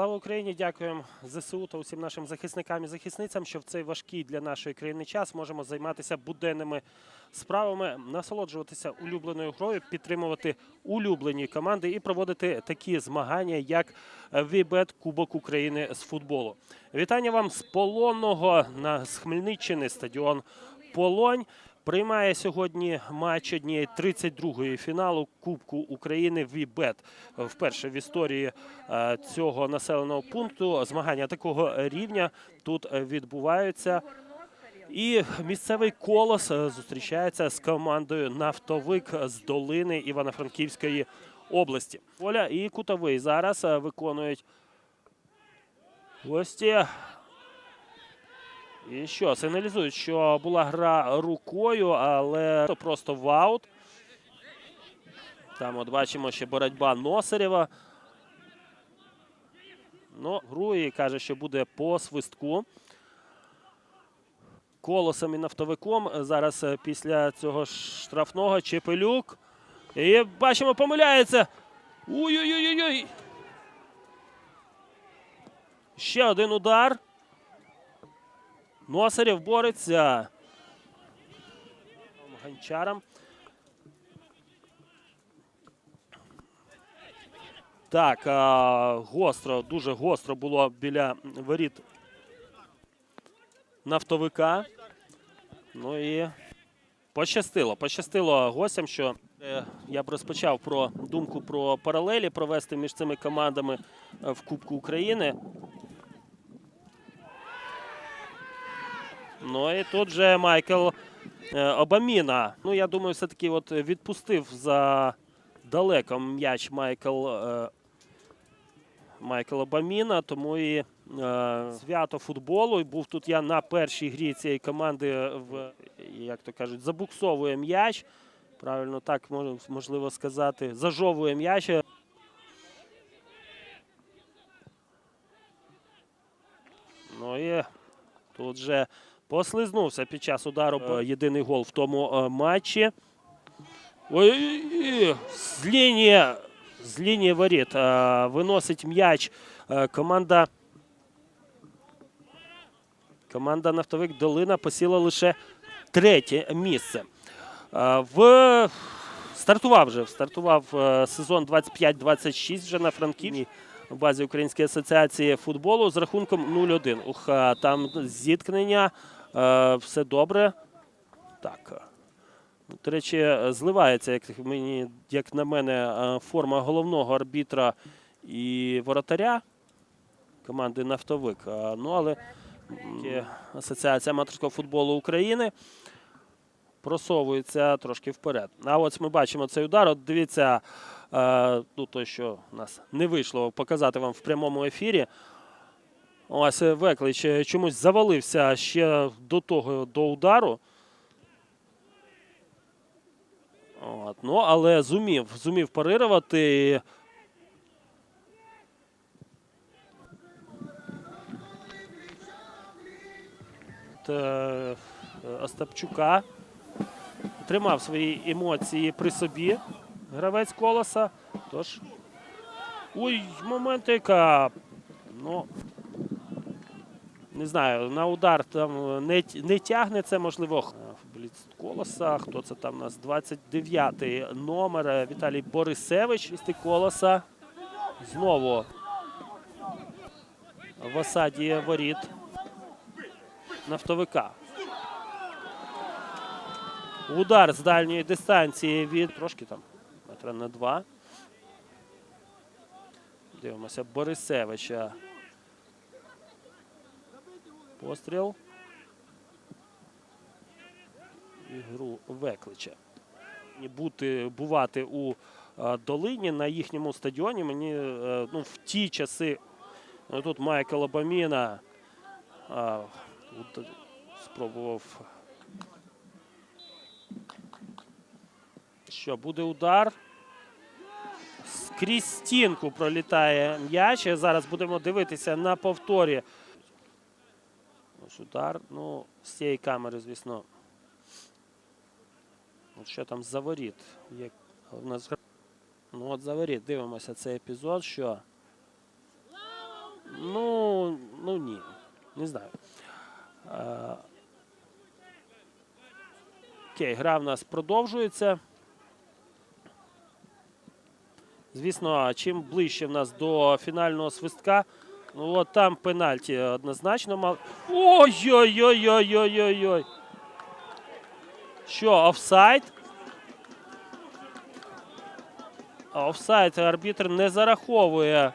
Слава Україні! Дякуємо ЗСУ та усім нашим захисникам і захисницям, що в цей важкий для нашої країни час можемо займатися буденними справами, насолоджуватися улюбленою грою, підтримувати улюблені команди і проводити такі змагання, як Вібет Кубок України з футболу. Вітання вам з полонного на Хмельниччини стадіон Полонь. Приймає сьогодні матч однієї 32-ї фіналу Кубку України Вібет. Вперше в історії е, цього населеного пункту змагання такого рівня тут відбуваються. І місцевий колос е, зустрічається з командою Нафтовик з долини Івано-Франківської області. Оля і Кутовий зараз е, виконують гості. І що, сигналізують, що була гра рукою, але то просто в аут. Там от бачимо ще боротьба Носарєва. Ну, Груї каже, що буде по свистку. Колосом і нафтовиком. Зараз е, після цього штрафного Чепелюк. І бачимо, помиляється. Ой-ой-ой-ой. Ще один удар. Носарєв бореться. Гончаром. Так, а, гостро, дуже гостро було біля воріт нафтовика. Ну і пощастило. Пощастило гостям, що е, я б розпочав про думку про паралелі провести між цими командами е, в Кубку України. Ну і тут же Майкл е, Обаміна. Ну, я думаю, все-таки от відпустив за далеко м'яч Майкл. е, Майкла Баміна, тому і е, свято футболу. І був тут я на першій грі цієї команди в як то кажуть, забуксовує м'яч. Правильно так можливо сказати. Зажовує м'яч. Ну і тут же послизнувся під час удару єдиний гол в тому е, матчі. Ой, з лінії, з лінії воріт е, виносить м'яч е, команда. Команда Нафтовик Долина посіла лише третє місце. В стартував вже стартував сезон 25-26 вже на Франківській в базі Української асоціації футболу з рахунком 0-1. Ух, там зіткнення. Е, Все добре. Так. е, до речі, зливається, як мені, як на мене, е, форма головного арбітра і воротаря команди Нафтовик. Е, Ну, але Асоціація аматорського футболу України просовується трошки вперед. А ось ми бачимо цей удар. От дивіться, ну, то, що у нас не вийшло показати вам в прямому ефірі. Ось е, Веклич е, чомусь завалився ще до того до удару. От, ну, але зумів, зумів парирувати. От, е, Остапчука тримав свої емоції при собі. Гравець колоса. Тож. Ой, моментика. Ну. Не знаю, на удар там не, т- не тягне це, можливо. Футболіст колоса. Хто це там у нас? 29-й номер е, Віталій Борисевич. Вісти колоса. Знову в осаді воріт нафтовика. Удар з дальньої дистанції від трошки там метра на два. Дивимося Борисевича. Постріл. Ігру Веклича. І Бути, бувати у е, долині на їхньому стадіоні мені е, ну, в ті часи. Ну, тут Майкл Обаміна е, уд- спробував Що буде удар? Скрізь стінку пролітає м'яч. Зараз будемо дивитися на повторі. Ось удар. Ну, з цієї камери, звісно. От що там за воріт? Є у нас Ну от за воріт. Дивимося цей епізод, що Ну, ну ні. Не знаю. Е, Окей, гра в нас продовжується. Звісно, чим ближче в нас до фінального свистка, ну от там пенальті однозначно мав. Ой-ой-ой-ой-ой-ой-ой. Що, офсайд? Офсайд арбітр не зараховує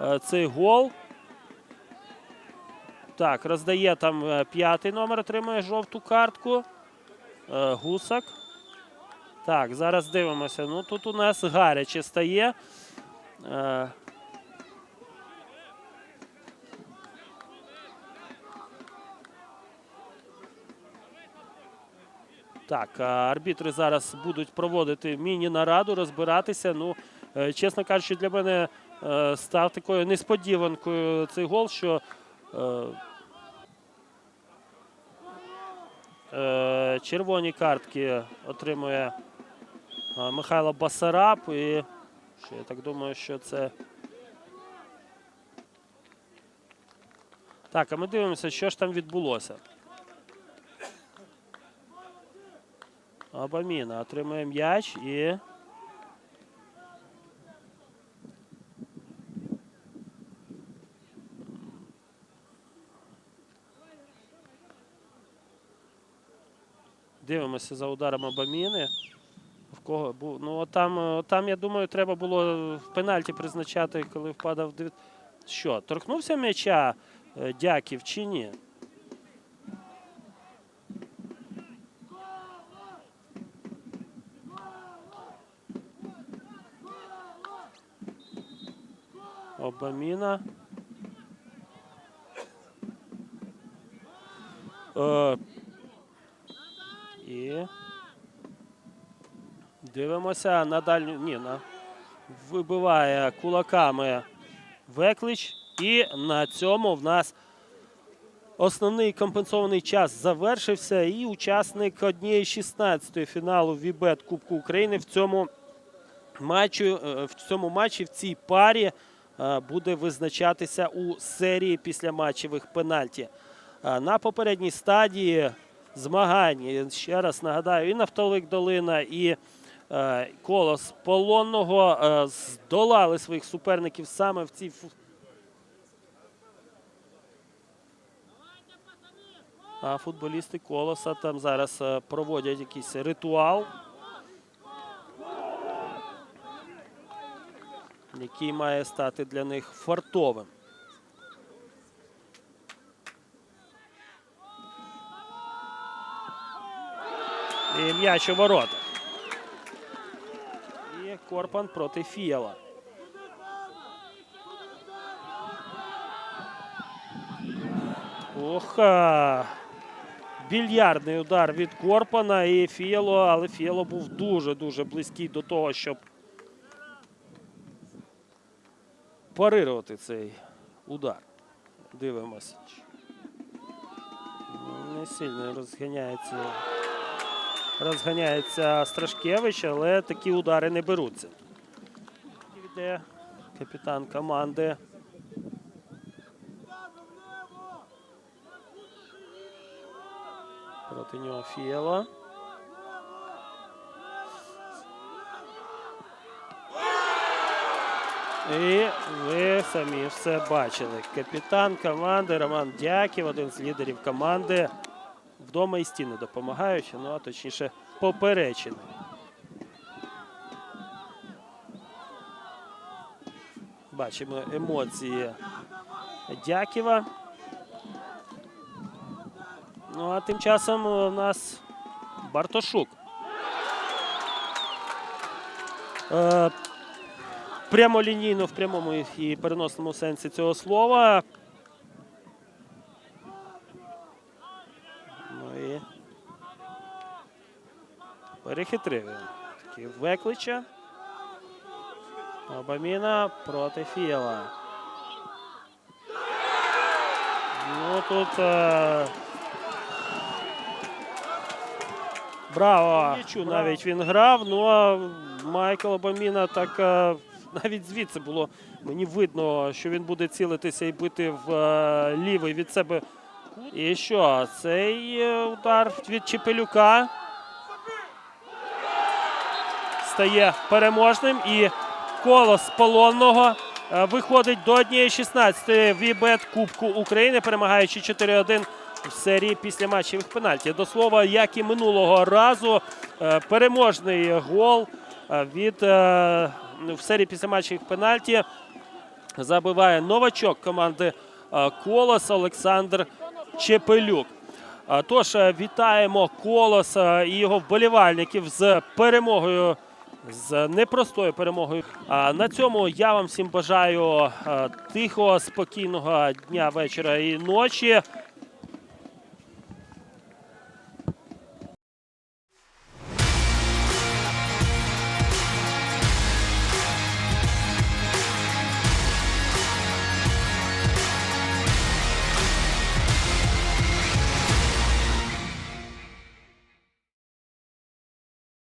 е, цей гол. Так, роздає там е, п'ятий номер, отримує жовту картку. Е, Гусак. Так, зараз дивимося. Ну тут у нас гаряче стає. Е, Так, арбітри зараз будуть проводити міні-нараду, розбиратися. Ну, е, чесно кажучи, для мене е, став такою несподіванкою цей гол, що е, червоні картки отримує Михайло Басараб. І що я так думаю, що це. Так, а ми дивимося, що ж там відбулося. Абаміна отримує м'яч і. Дивимося за ударом Абаміни. В кого. Ну, там, е, там, я думаю, треба було пенальті призначати, коли впадав. Що, торкнувся м'яча е, Дяків чи ні? Обаміна. Е, і дивимося на дальню. Ні, на вибиває кулаками Веклич. І на цьому в нас основний компенсований час завершився. І учасник однієї 16-ї фіналу Вібет Кубку України в цьому матчу, е, в цьому матчі, в цій парі буде визначатися у серії післяматчевих пенальті. Е, На попередній стадії змагань, е, ще раз нагадаю, і Нафтовик Долина, і е, Колос Полонного е, здолали своїх суперників саме в цій А футболісти Колоса там зараз е, проводять якийсь ритуал. Який має стати для них фартовим. І м'яч у воротах. І Корпан проти Фієла. Ох, більярдний удар від Корпана і Фієло, але Фієло був дуже-дуже близький до того, щоб парирувати цей удар. Дивимося. Ну, Не сильно розганяється. Розганяється Страшкевич, але такі удари не беруться. Йде капітан команди. Проти нього Фієва. І ви самі все бачили. Капітан команди Роман Дяків, один з лідерів команди. Вдома і стіни допомагають, ну а точніше поперечини. Бачимо емоції Дяківа. Ну а тим часом у нас Бартошук. Прямолінійно в прямому і переносному сенсі цього слова. Ну і перехитрив він. Такий Веклича. Обаміна проти Фієла. Ну тут. Е... Браво! Нічу навіть він грав. Ну а Майкл Обаміна так е, навіть звідси було мені видно, що він буде цілитися і бити в е, лівий від себе. І що? Цей е, удар від Чепелюка стає переможним. І колос полонного е, виходить до 1-16 Вібет Кубку України, перемагаючи 4-1 в серії після матчевих пенальті. До слова, як і минулого разу, переможний гол від е, в серії після матчевих пенальті забиває новачок команди е, Колос Олександр Чепелюк. Тож е, вітаємо Колоса і його вболівальників з перемогою, з непростою перемогою. На цьому я вам всім бажаю е, тихого, спокійного дня, вечора і ночі.